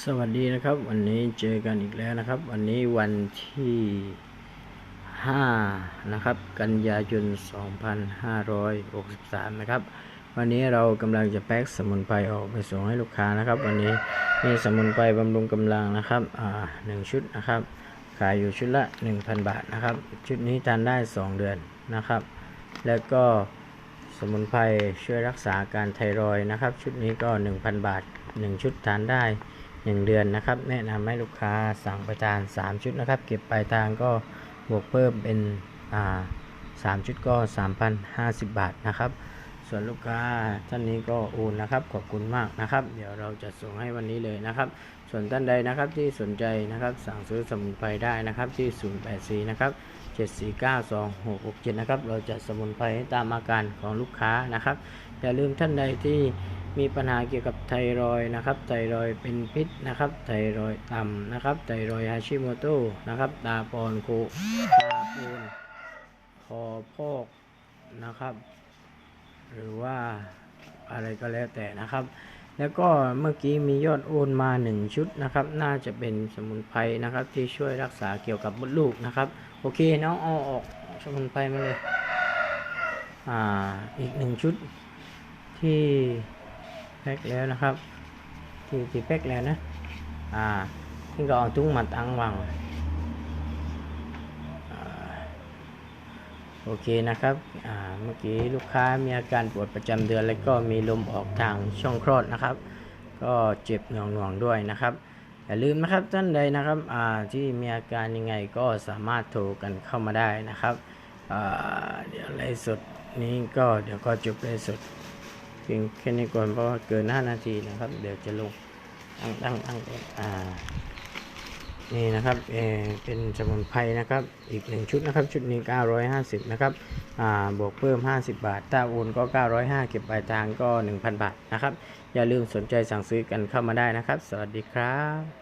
สวัสดีนะครับ วันนี้เจอกันอีกแล้วนะครับ วันนี้วันที่ 5 นะครับ กันยายน 2563 นะครับ วันนี้เรากำลังจะแพ็คสมุนไพรออกไปส่งให้ลูกค้านะครับ วันนี้มีสมุนไพรบำรุงกำลังนะครับอ่าหนึ่งชุดนะครับ ขายอยู่ชุดละ 1,000 บาทนะครับ ชุดนี้ทานได้ 2 เดือนนะครับ แล้วก็สมุนไพรช่วยรักษาการไทรอยนะครับ ชุดนี้ก็ 1,000 บาท 1 ชุดทานได้ 1 เดือนนะครับ แนะนำให้ลูกค้าสั่งไปทาน 3 ชุดนะครับ เก็บปลายทางก็บวกเพิ่มเป็นอ่า3ชุดก็ 3,050 บาทนะครับ ส่วนลูกค้าท่านนี้ก็โอนนะครับ ขอบคุณมากนะครับ เดี๋ยวเราจะส่งให้วันนี้เลยนะครับ ส่วนท่านใดนะครับที่สนใจนะครับสั่งซื้อสมุนไพรได้นะครับที่ 084 นะครับ 7492667 นะครับ เราจะสมุนไพรให้ตามอาการของลูกค้านะครับ อย่าลืมท่านใดที่ มีปัญหาเกี่ยวกับไทรอย์นะครับ ไทรอย์เป็นพิษนะครับ ไทรอย์ต่ำนะครับ ไทรอย์ฮาชิโมโตะนะครับ ตาปอนโคตาปูนคอพอกนะครับ หรือว่าอะไรก็แล้วแต่นะครับ แล้วก็เมื่อกี้มียอดโอนมา 1 ชุดนะครับ น่าจะเป็นสมุนไพรนะครับ ที่ช่วยรักษาเกี่ยวกับมดลูกนะครับ โอเคน้องเอาออกสมุนไพรมาเลย อ่า อีกหนึ่งชุดที่ แพ็คแล้วนะครับที่ที่แพ็คแล้วนะ อ่าที่ก็เอาตุ้งมาตั้งวางอโอเคนะครับอ่าเมื่อกี้ลูกค้ามีอาการปวดประจำเดือน แล้วก็มีลมออกทางช่องคลอดนะครับ ก็เจ็บหน่วงๆด้วยนะครับ อย่าลืมนะครับท่านใดนะครับอ่าที่มีอาการยังไงก็สามารถโทรกันเข้ามาได้นะครับอ่าเดี๋ยวไลฟ์สดนี้ก็เดี๋ยวก็จบไลฟ์สด เพียงแค่นี้ก่อนเพราะว่าเกิน5นาทีนะครับ เดี๋ยวจะลงตั้งตั้งตั้งอ่านี่นะครับเออเป็นสมุนไพรนะครับ อีกหนึ่งชุดนะครับ ชุดนี้ 950 นะครับอ่าบวกเพิ่ม 50 บาท ถ้าโอนก็ 905 เก็บปลายทางก็ 1,000 บาทนะครับ อย่าลืมสนใจสั่งซื้อกันเข้ามาได้นะครับ สวัสดีครับ